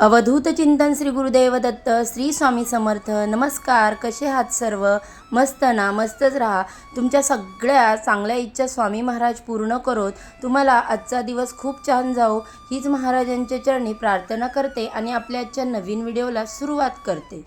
अवधूत चिंतन श्री गुरुदेव दत्त श्री स्वामी समर्थ. नमस्कार कसे आहात सर्व? मस्त ना मस्तच राहा. तुमच्या सगळ्या चांगल्या इच्छा स्वामी महाराज पूर्ण करोत. तुम्हाला आजचा दिवस खूप छान जाओ हीच महाराजांच्या चरणी प्रार्थना करते आणि आपल्या आजच्या नवीन व्हिडिओला सुरुवात करते.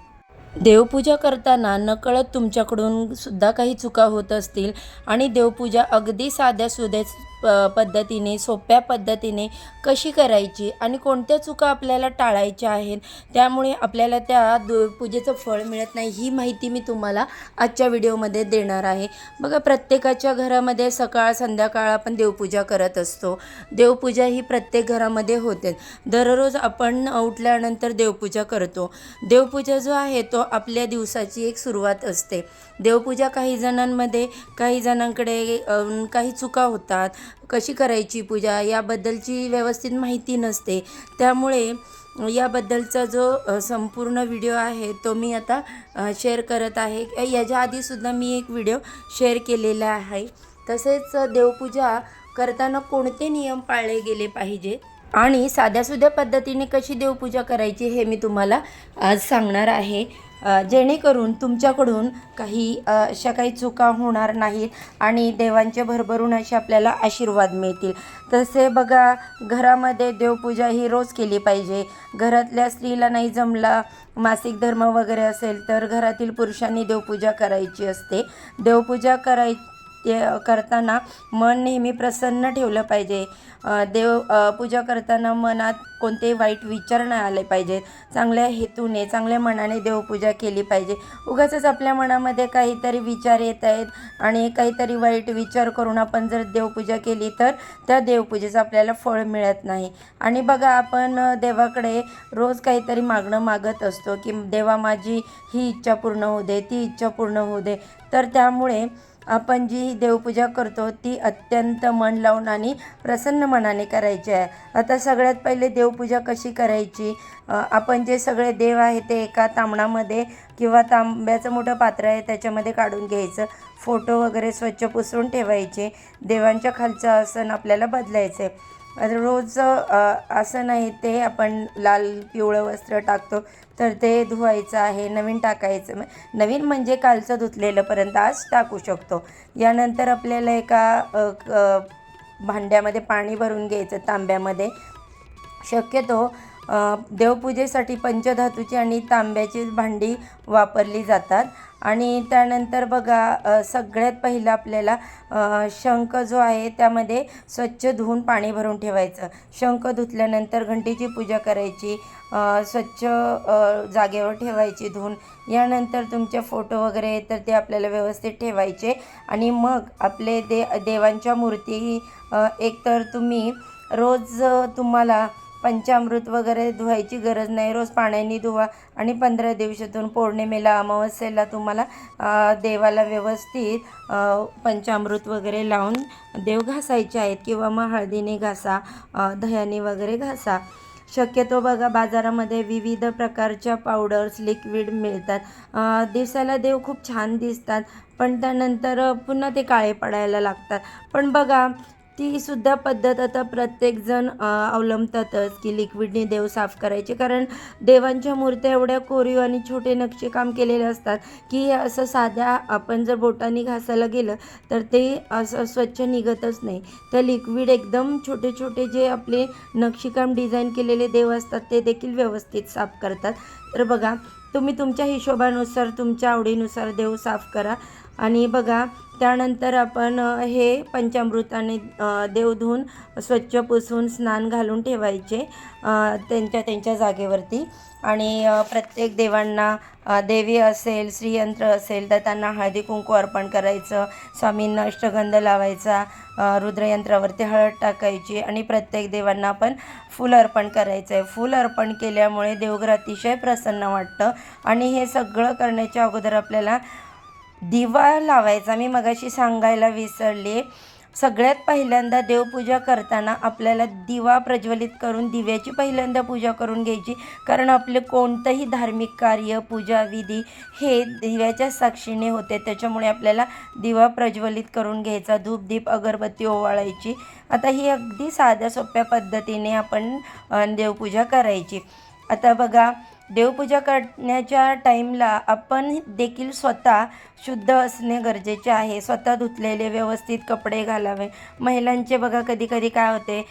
देवपूजा करताना नकळत तुमच्याकडून सुद्धा काही चुका होत असतील आणि देवपूजा अगदी साध्या सुध्या प पद्धतीने सोप्या पद्धतीने कशी करायची आणि कोणत्या चुका आपल्याला टाळायच्या आहेत त्यामुळे आपल्याला त्या दु पूजेचं फळ मिळत नाही ही माहिती मी तुम्हाला आजच्या व्हिडिओमध्ये देणार आहे. बघा प्रत्येकाच्या घरामध्ये सकाळ संध्याकाळ आपण देवपूजा करत असतो. देवपूजा ही प्रत्येक घरामध्ये होते. दररोज आपण उठल्यानंतर देवपूजा करतो. देवपूजा जो आहे तो आपल्या दिवसाची एक सुरुवात असते. देवपूजा काही जणांमध्ये काही जणांकडे काही चुका होतात कशी करायची पूजा याबद्दलची व्यवस्थित माहिती नसते. त्यामुळे याबद्दलचा जो संपूर्ण व्हिडिओ आहे तो मी आता शेअर करत आहे. याच्या आधीसुद्धा मी एक व्हिडिओ शेअर केलेला आहे. तसेच देवपूजा करताना कोणते नियम पाळले गेले पाहिजे? आणि साध्यासुध्या पद्धतीने कशी देवपूजा करायची हे मी तुम्हाला आज सांगणार आहे. जेणेकरून तुमच्याकडून काही अशा काही चुका होणार नाहीत आणि देवांचे भरभरून असे आपल्याला आशीर्वाद मिळतील. तसे बघा घरामध्ये देवपूजा ही रोज केली पाहिजे. घरातल्या स्त्रीला नाही जमला मासिक धर्म वगैरे असेल तर घरातील पुरुषांनी देवपूजा करायची असते. देवपूजा कराय ते करताना मन नेहमी प्रसन्न ठेवलं पाहिजे. देव पूजा करताना मनात कोणते वाईट विचार नाही आले पाहिजेत. चांगल्या हेतूने चांगल्या मनाने देवपूजा केली पाहिजे. उगाचच आपल्या मनामध्ये काहीतरी विचार येत आहेत आणि काहीतरी वाईट विचार करून आपण जर देवपूजा केली तर त्या देवपूजेचं आपल्याला फळ मिळत नाही. आणि बघा आपण देवाकडे रोज काहीतरी मागणं मागत असतो की देवा माझी ही इच्छा पूर्ण होऊ दे ती इच्छा पूर्ण होऊ दे. तर त्यामुळे आपण जी देवपूजा करतो ती अत्यंत मन लावून आणि प्रसन्न मनाने करायची आहे. आता सगळ्यात पहिले देवपूजा कशी करायची? आपण जे सगळे देव आहे ते एका तांबणामध्ये किंवा तांब्याचं मोठं पात्र आहे त्याच्यामध्ये काढून घ्यायचं. फोटो वगैरे स्वच्छ पुसून ठेवायचे. देवांच्या खालचं आसन आपल्याला बदलायचं आहे रोज असं नाही ते आपण लाल पिवळं वस्त्र टाकतो तर ते धुवायचं आहे नवीन टाकायचं. नवीन म्हणजे कालचं धुतलेलंपर्यंत आज टाकू शकतो. यानंतर आपल्याला एका भांड्यामध्ये पाणी भरून घ्यायचं तांब्यामध्ये. शक्यतो देवपूजेसाठी पंचधातूची आणि तांब्याची भांडी वापरली जातात. आणि त्यानंतर बघा सगळ्यात पहिलं आपल्याला शंख जो आहे त्यामध्ये स्वच्छ धुवून पाणी भरून ठेवायचं. शंख धुतल्यानंतर घंटीची पूजा करायची स्वच्छ जागेवर ठेवायची धुवून. यानंतर तुमचे फोटो वगैरे तर ते आपल्याला व्यवस्थित ठेवायचे. आणि मग आपले दे देवांच्या मूर्ती एकतर तुम्ही रोज तुम्हाला पंचामृत वगैरे धुवायची गरज नाही. रोज पाण्याने धुवा आणि पंधरा दिवसातून पौर्णिमेला अमावस्येला तुम्हाला देवाला व्यवस्थित पंचामृत वगैरे लावून देव घासायचे आहेत किंवा मग हळदीने घासा दह्याने वगैरे घासा. शक्यतो बघा बाजारामध्ये विविध प्रकारच्या पावडर्स लिक्विड मिळतात. दिवसाला देव खूप छान दिसतात पण त्यानंतर पुन्हा ते काळे पडायला लागतात. पण बघा तीसुद्धा पद्धत आता प्रत्येकजण अवलंबतातच की लिक्विडने देव साफ करायचे. कारण देवांच्या मूर्त्या एवढ्या कोरीव आणि छोटे नक्षीकाम केलेले असतात की असं साध्या आपण जर बोटाने घासायला गेलं तर ते असं स्वच्छ निघतच नाही. तर लिक्विड एकदम छोटे छोटे जे आपले नक्षीकाम डिझाईन केलेले देव असतात ते देखील व्यवस्थित साफ करतात. तर बघा तुम्ही तुमच्या हिशोबानुसार तुमच्या आवडीनुसार देव साफ करा. आणि बघा त्यानंतर आपण हे पंचामृताने देव धुवून स्वच्छ पुसून स्नान घालून ठेवायचे त्यांच्या त्यांच्या जागेवरती. आणि प्रत्येक देवांना देवी असेल श्रीयंत्र असेल तर त्यांना हळदी कुंकू अर्पण करायचं स्वामींना अष्टगंध लावायचा रुद्रयंत्रावरती हळद टाकायची आणि प्रत्येक देवांना आपण फूल अर्पण करायचं आहे फूल अर्पण केल्यामुळे देवघर अतिशय प्रसन्न वाटतं. आणि हे सगळं करण्याच्या अगोदर आपल्याला दिवा लावायचा. मी मगाशी सांगायला विसरले. सगळ्यात पहिल्यांदा देवपूजा करताना आपल्याला दिवा प्रज्वलित करून दिव्याची पहिल्यांदा पूजा करून घ्यायची. कारण आपले कोणतंही धार्मिक कार्य पूजा विधी हे दिव्याच्या साक्षीने होते. त्याच्यामुळे आपल्याला दिवा प्रज्वलित करून घ्यायचा. धूप दीप अगरबत्ती ओवाळायची. आता ही अगदी साध्या सोप्या पद्धतीने आपण देवपूजा करायची. आता बघा देवपूजा करण्याच्या टाईमला आपण देखील स्वतः शुद्ध असणे गरजेचे आहे. स्वतः धुतलेले व्यवस्थित कपडे घालावे. महिलांचे बघा कधी कधी काय होते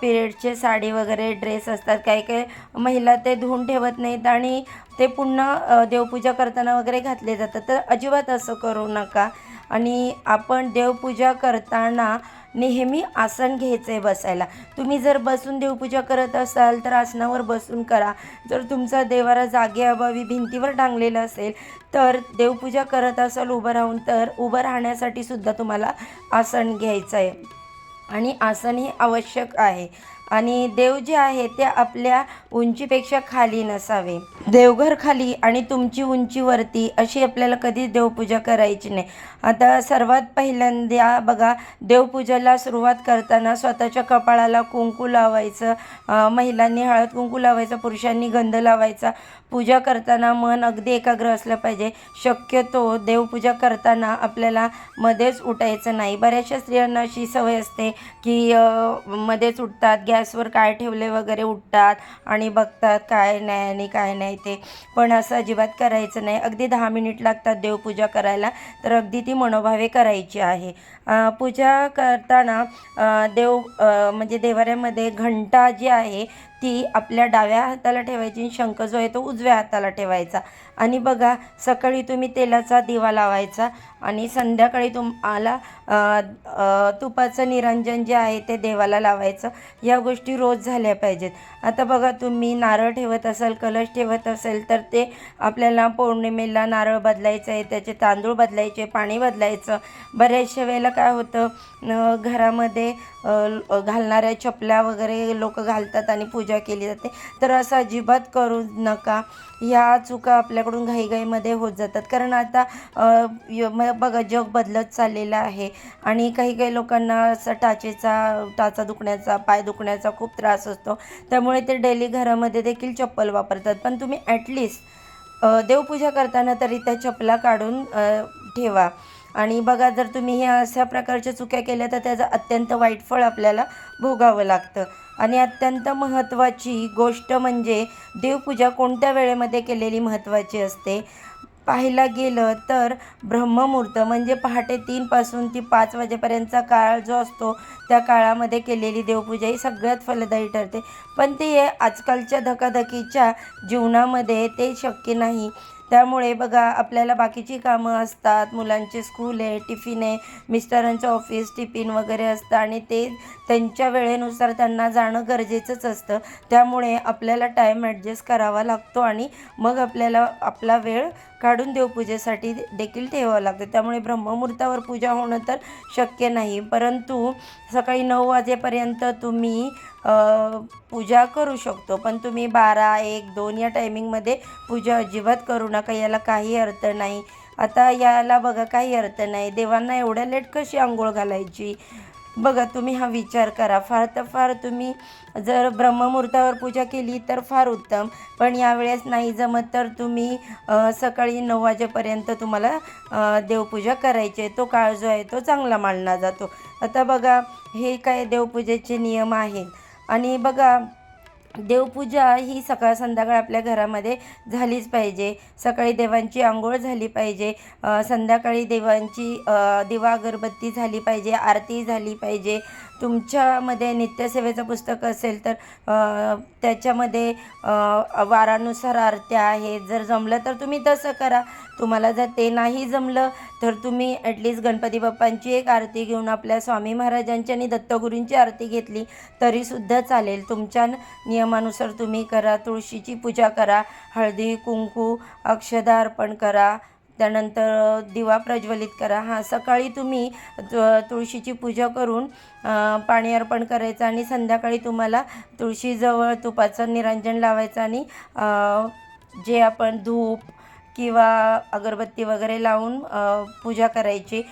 पिरियडचे साडी वगैरे ड्रेस असतात. काही काही महिला ते धुवून ठेवत नाहीत आणि ते पुन्हा देवपूजा करताना वगैरे घातले जातात. तर अजिबात असं करू नका. आणि आपण देवपूजा करताना नेहमी आसन घ्यायचं आहे बसायला. तुम्ही जर बसून देवपूजा करत असाल तर आसनावर बसून करा. जर तुमचा देवारा जागेअभावी भिंतीवर टांगलेला असेल तर देवपूजा करत असाल उभं राहून तर उभं राहण्यासाठी सुद्धा तुम्हाला आसन घ्यायचं आहे आणि आसन हे आवश्यक आहे. आणि देव जे आहे ते आपल्या उंचीपेक्षा खाली नसावे. देवघर खाली आणि तुमची उंची वरती अशी आपल्याला कधीच देवपूजा करायची नाही. आता सर्वात पहिल्यांदा बघा देवपूजेला सुरुवात करताना स्वतःच्या कपाळाला कुंकू लावायचं महिलांनी हळद कुंकू लावायचं पुरुषांनी गंध लावायचा. पूजा करताना मन अगदी एकाग्र असलं पाहिजे. शक्यतो देवपूजा करताना आपल्याला मध्येच उठायचं नाही. बऱ्याचशा स्त्रियांना अशी सवय असते की मध्येच उठतात गॅसवर काय ठेवले वगैरे उठतात आणि बघतात काय नाही आणि काय नाही ते. पण असं अजिबात करायचं नाही. अगदी दहा मिनिट लागतात देवपूजा करायला तर अगदी ती मनोभावे करायची आहे. पूजा करताना देव म्हणजे देवाऱ्यामध्ये घंटा जी आहे ती आपल्या डाव्या हाताला ठेवायची आणि शंख जो आहे तो उजव्या हाताला ठेवायचा. आणि बघा सकाळी तुम्ही तेलाचा दिवा लावायचा आणि संध्याकाळी तुम्हाला तुपाचं निरंजन जे आहे ते देवाला लावायचं. या गोष्टी रोज झाल्या पाहिजेत. आता बघा तुम्ही नारळ ठेवत असाल कलश ठेवत असेल तर ते आपल्याला पौर्णिमेला नारळ बदलायचं आहे त्याचे तांदूळ बदलायचे पाणी बदलायचं. बऱ्याचशा वेळेला काय होतं? घरामध्ये घालणाऱ्या चपल्या वगैरे लोक घालतात आणि पूजा केली जाते. तर असं अजिबात करू नका. ह्या चुका आपल्याकडून घाईघाईमध्ये होत जातात. कारण आता बघा जग बदलत चाललेलं आहे. आणि काही काही लोकांना असं टाचेचा टाचा दुखण्याचा पाय दुखण्याचा खूप त्रास असतो. त्यामुळे ते डेली घरामध्ये देखील चप्पल वापरतात. पण तुम्ही ॲटलिस्ट देवपूजा करताना तरी त्या चपला काढून ठेवा. आणि बघा जर तुम्ही ह्या अशा प्रकारच्या चुक्या केल्या तर त्याचं अत्यंत वाईट फळ आपल्याला भोगावं लागतं. आणि अत्यंत महत्त्वाची गोष्ट म्हणजे देवपूजा कोणत्या वेळेमध्ये केलेली महत्त्वाची असते? पाहायला गेलं तर ब्रह्ममुहूर्त म्हणजे पहाटे तीनपासून ती पाच वाजेपर्यंतचा काळ जो असतो त्या काळामध्ये केलेली देवपूजा ही सगळ्यात फलदायी ठरते. पण ते आजकालच्या धकाधकीच्या जीवनामध्ये ते शक्य नाही. त्यामुळे बघा आपल्याला बाकीची कामं असतात. मुलांचे स्कूल आहे टिफिन आहे. मिस्टरांचं ऑफिस टिफिन वगैरे असतं आणि ते त्यांच्या वेळेनुसार त्यांना जाणं गरजेचंच असतं. त्यामुळे आपल्याला टाईम ॲडजस्ट करावा लागतो आणि मग आपल्याला आपला वेळ काढून देवपूजेसाठी देखील ठेवावं लागतं. त्यामुळे ब्रह्ममुहूर्तावर पूजा होणं तर शक्य नाही. परंतु सकाळी नऊ वाजेपर्यंत तुम्ही पूजा करू शकतो. पण तुम्ही बारा एक दोन या टायमिंगमध्ये पूजा अजिबात करू नका. याला काही अर्थ नाही. आता याला बघा काही अर्थ नाही. देवांना एवढ्या लेट कशी आंघोळ घालायची? बघा तुम्ही हा विचार करा. फार तर फार तुम्ही जर ब्रह्ममुहूर्तावर पूजा केली तर फार उत्तम. पण यावेळेस नाही जमत तर तुम्ही सकाळी नऊ वाजेपर्यंत तुम्हाला देवपूजा करायची आहे. तो काळ जो आहे तो चांगला मानला जातो. आता बघा हे काय देवपूजेचे नियम आहेत. आणि बघा देवपूजा ही सकाळ संध्याकाळ आपल्या घरामध्ये झालीच पाहिजे. सकाळी देवांची आंघोळ झाली पाहिजे. संध्याकाळी देवांची दिवा अगरबत्ती झाली पाहिजे आरती झाली पाहिजे. तुमच्यामध्ये नित्यसेवेचं पुस्तक असेल तर त्याच्यामध्ये वारानुसार आरत्या आहेत. जर जमलं तर तुम्ही तसं करा. तुम्हाला जर ते नाही जमलं तर तुम्ही ॲटलीस्ट गणपती बाप्पांची एक आरती घेऊन आपल्या स्वामी महाराजांची आणि दत्तगुरूंची आरती घेतली तरीसुद्धा चालेल. तुमच्या नियमानुसार तुम्ही करा. तुळशीची पूजा करा. हळदी कुंकू अक्षदा अर्पण करा. त्यानंतर दिवा प्रज्वलित करा. हां सकाळी तुम्ही तु- तुळशीची पूजा करून पाणी अर्पण करायचं आणि संध्याकाळी तुम्हाला तुळशीजवळ तुपाचं निरंजन लावायचं आणि जे आपण धूप किंवा अगरबत्ती वगैरे लावून पूजा करायची.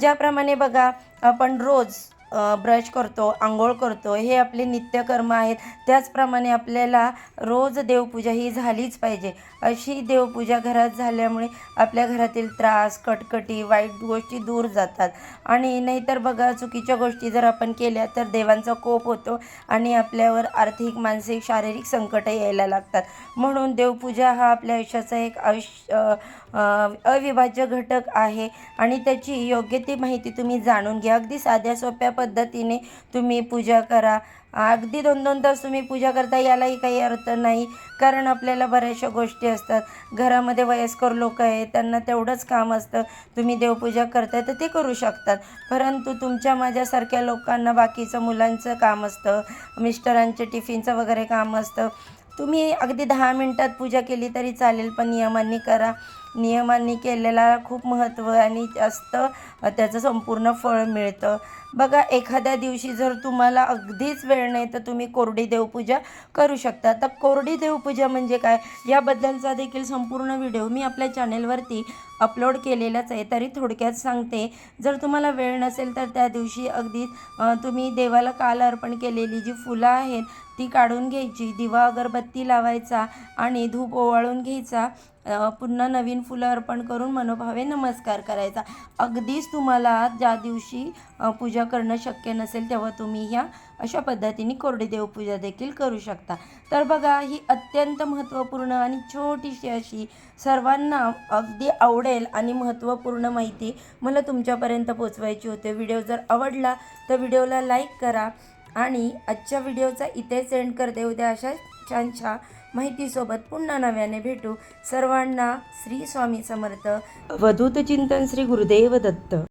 ज्याप्रमाणे बघा आपण रोज ब्रश करतो आंघोळ करतो हे आपले नित्यकर्म आहेत. त्याचप्रमाणे आपल्याला रोज देवपूजा ही झालीच पाहिजे. अशी देवपूजा घरात झाल्यामुळे आपल्या घरातील त्रास कटकटी वाईट गोष्टी दूर जातात. आणि नाहीतर बघा चुकीच्या गोष्टी जर आपण केल्या तर देवांचा कोप होतो आणि आपल्यावर आर्थिक मानसिक शारीरिक संकट यायला लागतात. म्हणून देवपूजा हा आपल्या आयुष्याचा एक आयुष्य अविभाज्य घटक आहे. आणि त्याची योग्य ती माहिती तुम्ही जाणून घ्या. अगदी साध्या सोप्या पद्धतीने तुम्ही पूजा करा. अगदी दोन दोन तास तुम्ही पूजा करता यालाही काही अर्थ नाही. कारण आपल्याला बऱ्याचशा गोष्टी असतात. घरामध्ये वयस्कर लोक आहेत त्यांना तेवढंच काम असतं. तुम्ही देवपूजा करताय तर ते करू शकतात. परंतु तुमच्या माझ्यासारख्या लोकांना बाकीचं मुलांचं काम असतं मिस्टरांचे टिफिनचं वगैरे काम असतं. तुम्ही अगदी दहा मिनटात पूजा केली तरी चालेल पण नियमांनी करा. नियमांनी केलेला खूप महत्त्व आणि जास्त त्याचं संपूर्ण फळ मिळतं. बघा एखाद्या दिवशी जर तुम्हाला अगदीच वेळ नाही तर तुम्ही कोरडी देवपूजा करू शकता. तर कोरडी देवपूजा म्हणजे काय? याबद्दलचा देखील संपूर्ण व्हिडिओ मी आपल्या चॅनेलवरती अपलोड केलेलाच आहे. तरी थोडक्यात सांगते जर तुम्हाला वेळ नसेल तर त्या दिवशी अगदी तुम्ही देवाला काल अर्पण केलेली जी फुलं आहेत ती काढून घ्यायची. दिवा अगरबत्ती लावायचा आणि धूप ओवाळून घ्यायचा. पुन्हा नवीन फुलं अर्पण करून मनोभावे नमस्कार करायचा. अगदीच तुम्हाला ज्या दिवशी पूजा करणं शक्य नसेल तेव्हा तुम्ही ह्या अशा पद्धतीने कोरडी देवपूजा देखील करू शकता. तर बघा ही अत्यंत महत्त्वपूर्ण आणि छोटीशी अशी सर्वांना अगदी आवडेल आणि महत्त्वपूर्ण माहिती मला तुमच्यापर्यंत पोचवायची होते. व्हिडिओ जर आवडला तर व्हिडिओला लाईक करा आणि आजच्या व्हिडिओचा इथेच एंड करते. उद्या अशा छानशा माहितीसोबत पुन्हा नव्याने भेटू. सर्वांना श्री स्वामी समर्थ. वधूत चिंतन श्री गुरुदेव दत्त.